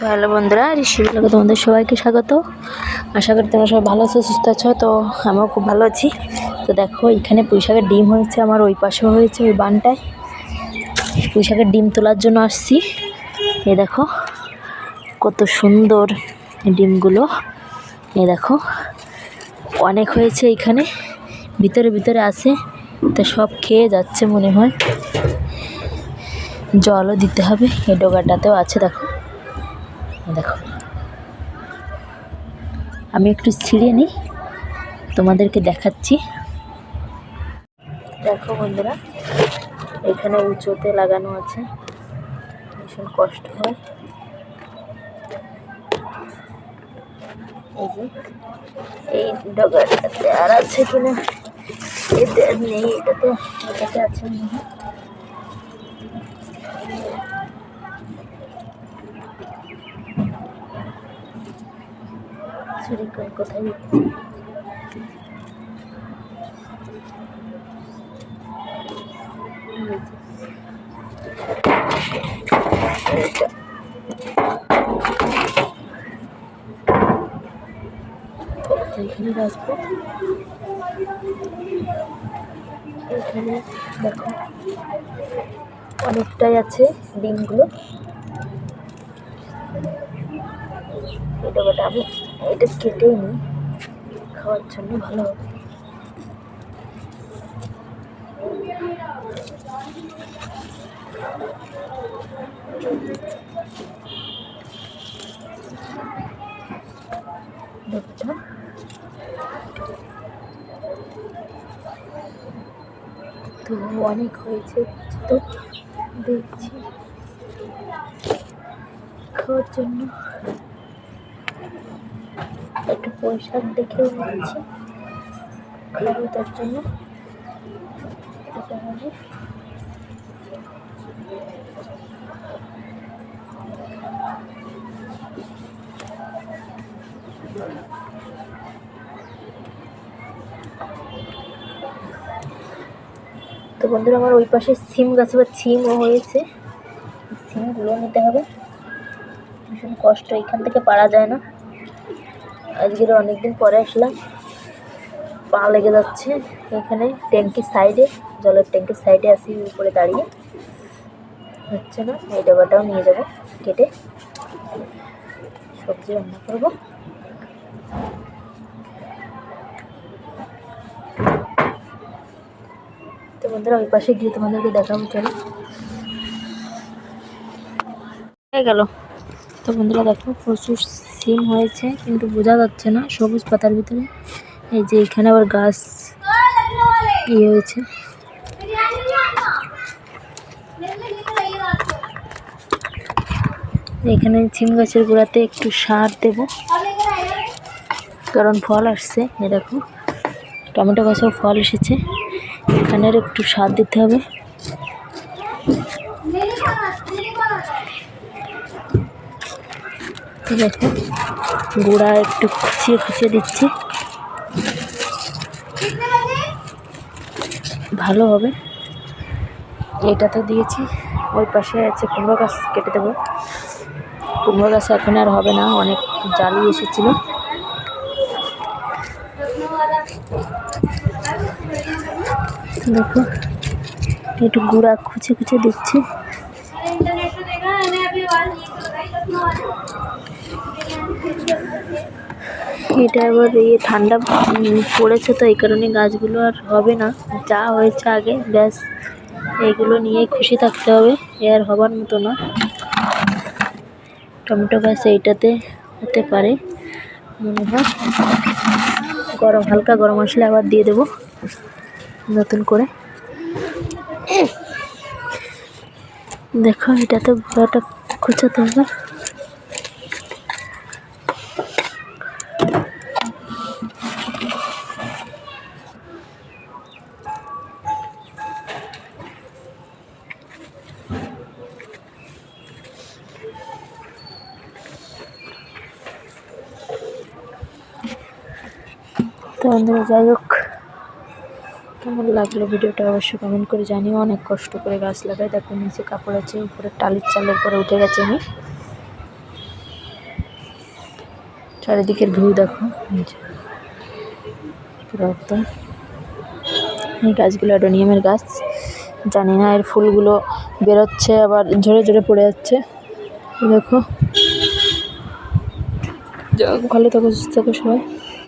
তো হ্যালো বন্ধুরা, ঋষি ব্লগে তোমাদের সবাইকে স্বাগত। আশা করি তোমরা সবাই ভালো আছো, সুস্থ আছো, তো আমিও খুব ভালো আছি। তো দেখো, এখানে পুঁইশাকের ডিম হয়েছে, আমার ওই পাশেও হয়েছে, ওই বানটায়। পুঁইশাকের ডিম তোলার জন্য আসছি। এ দেখো, কত সুন্দর ডিমগুলো। এ দেখো, অনেক হয়েছে এখানে, ভিতরে ভিতরে আছে, তো সব খেয়ে যাচ্ছে মনে হয়। জলও দিতে হবে, এই ডোগাটাতেও আছে, দেখো। দেখো। আমি একটু ছিঁড়ে নিই, তোমাদেরকে দেখাচ্ছি। দেখো বন্ধুরা, এখানে উঁচুতে লাগানো আছে। ভীষণ কষ্ট হয়। এই যে, এই ডগাটাতে আর আছে কিনা এতে নেই, এটাতে এটাতে আছে হয় চুরি করে কোথায় দিচ্ছি এখানে এখানে দেখো অনেকটাই আছে ডিমগুলো। এটা বাট আমি এটা কেটেই নিই খাওয়ার জন্য ভালো হবে। তো অনেক হয়েছে, তো দেখছি। খাওয়ার জন্য। একটু পয়সা দেখেও নিচ্ছি খাব তার জন্য। তো বন্ধুরা, আমার ওই পাশে সিম গাছে বা সিমও হয়েছে। সিমগুলো নিতে হবে। ভীষণ কষ্ট, এখান থেকে পারা যায় না। আজকের অনেকদিন পরে আসলাম। পা লেগে যাচ্ছে এখানে ট্যাঙ্কির সাইডে, জলের ট্যাঙ্কির সাইডে আসি উপরে দাঁড়িয়ে। হচ্ছে না, এই ডাবাটাও নিয়ে যাব কেটে সবজি রান্না করব। তো বন্ধুরা, ওই পাশে গিয়ে তোমাদেরকে দেখাবো, চলো। হয়ে গেল। তো বন্ধুরা দেখো, প্রচুর সিম হয়েছে, কিন্তু বোঝা যাচ্ছে না সবুজ পাতার ভিতরে। এই যে এখানে আবার গাছ ইয়ে হয়েছে। এখানে সিম গাছের গোড়াতে একটু সার দেব, কারণ ফল আসছে এ দেখো। টমেটো গাছেও ফল এসেছে, এখানের একটু সার দিতে হবে তো দেখো গুঁড়া একটু খুচিয়ে খুচিয়ে দিচ্ছি। ভালো হবে। এটাতে দিয়েছি। ওই পাশে আছে কুমড়ো গাছ, কেটে দেবো। কুমড়ো গাছ এখন আর হবে না, অনেক জালি এসেছিল। দেখো, একটু গুঁড়া খুচে খুচে দিচ্ছি। এটা এবার ইয়ে ঠান্ডা পড়েছে তো, এই কারণে গাছগুলো আর হবে না। যা হয়েছে আগে, ব্যাস। এইগুলো নিয়েই খুশি থাকতে হবে, এ আর হবার মতো না। টমেটো গাছ এইটাতে হতে পারে, মনে হয়। গরম, হালকা গরম মশলা আবার দিয়ে দেবো, নতুন করে। দেখো, এটাতে গুঁড়াটা খুঁচাতে হবে বন্ধুরা, যাই হোক, কেমন লাগল ভিডিওটা অবশ্যই কমেন্ট করে জানিও। অনেক কষ্ট করে গাছ লাগাই। দেখো, নিচে কাপড় আছে, উপরে টালির চালের পরে উঠে গেছে আমি। চারিদিকের ভিউ দেখো পুরো এই গাছগুলো অ্যাডোনিয়ামের গাছ। জানি না, এর ফুলগুলো বেরোচ্ছে, আবার ঝরে ঝরে পড়ে যাচ্ছে। দেখো ভালো থাকো, সুস্থ থাকো সবাই।